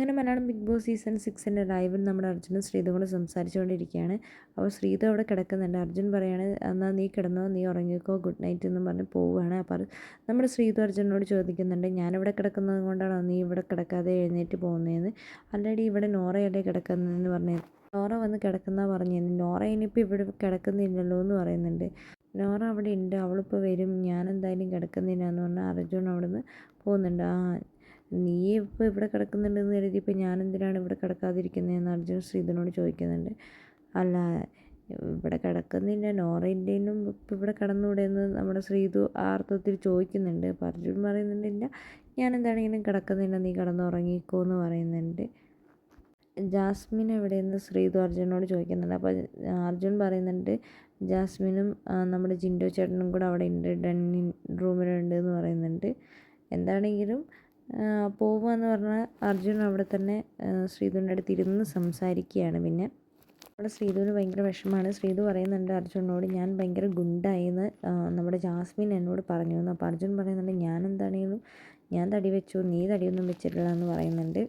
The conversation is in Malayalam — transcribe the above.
അങ്ങനെ മലയാളം ബിഗ് ബോസ് സീസൺ സിക്സിന്റെ ലൈവിൽ നമ്മുടെ അർജുനും ശ്രീതും കൂടെ സംസാരിച്ചുകൊണ്ടിരിക്കുകയാണ്. അപ്പോൾ ശ്രീത അവിടെ കിടക്കുന്നുണ്ട്. അർജുൻ പറയാണ് എന്നാൽ നീ കിടന്നോ നീ ഉറങ്ങിക്കോ ഗുഡ് നൈറ്റ് എന്നും പറഞ്ഞ് പോവുകയാണ്. അപ്പോൾ നമ്മുടെ ശ്രീതു അർജുനോട് ചോദിക്കുന്നുണ്ട് ഞാനിവിടെ കിടക്കുന്നത് കൊണ്ടാണോ നീ ഇവിടെ കിടക്കാതെ എഴുന്നേറ്റ് പോകുന്നതെന്ന്? ആൾറെഡി ഇവിടെ നോറയല്ലേ കിടക്കുന്നതെന്ന് പറഞ്ഞു. നോറ വന്ന് കിടക്കുന്ന പറഞ്ഞു നോറ ഇനിയിപ്പോൾ ഇവിടെ കിടക്കുന്നില്ലല്ലോ എന്ന് പറയുന്നുണ്ട്. നോറ അവിടെ ഉണ്ട്. അവളിപ്പോൾ വരും. ഞാൻ എന്തായാലും കിടക്കുന്നില്ല എന്ന് പറഞ്ഞാൽ അർജുൻ അവിടെ നിന്ന് പോകുന്നുണ്ട്. ആ നീ ഇപ്പോൾ ഇവിടെ കിടക്കുന്നുണ്ടെന്ന് കരുതിയപ്പോൾ ഞാൻ എന്തിനാണ് ഇവിടെ കിടക്കാതിരിക്കുന്നതെന്ന് അർജുൻ ശ്രീധനോട് ചോദിക്കുന്നുണ്ട്. അല്ല ഇവിടെ കിടക്കുന്നില്ല. നോറയില്ലേനും ഇപ്പം ഇവിടെ കിടന്നുകൂടെ എന്ന് നമ്മുടെ ശ്രീധു ആ അർത്ഥത്തിൽ ചോദിക്കുന്നുണ്ട്. അപ്പം അർജുൻ പറയുന്നുണ്ടില്ല ഞാൻ എന്താണെങ്കിലും കിടക്കുന്നില്ല. നീ കിടന്നുറങ്ങിക്കോ എന്ന് പറയുന്നുണ്ട്. ജാസ്മിൻ എവിടെയെന്ന് ശ്രീധു അർജുനോട് ചോദിക്കുന്നുണ്ട്. അപ്പോൾ അർജുൻ പറയുന്നുണ്ട് ജാസ്മിനും നമ്മുടെ ജിൻഡോ ചേട്ടനും കൂടെ അവിടെ ഉണ്ട്. ഡണ്ണിൻ റൂമിലുണ്ട് എന്ന് പറയുന്നുണ്ട്. എന്താണെങ്കിലും പോകുകയെന്ന് പറഞ്ഞാൽ അർജുൻ അവിടെ തന്നെ ശ്രീധുവിന്റെ അടുത്ത് ഇരുന്ന് സംസാരിക്കുകയാണ് പിന്നെ. അവിടെ ശ്രീധുവിന് ഭയങ്കര വിഷമമാണ്. ശ്രീധു പറയുന്നുണ്ട് അർജുനോട് ഞാൻ ഭയങ്കര ഗുണ്ടായെന്ന് നമ്മുടെ ജാസ്മിൻ എന്നോട് പറഞ്ഞു അപ്പോൾ അർജുൻ പറയുന്നുണ്ട് ഞാൻ എന്താണെന്നും ഞാൻ തടി വെച്ചു നീ തടിയൊന്നും വെച്ചിട്ടില്ല എന്ന് പറയുന്നുണ്ട്.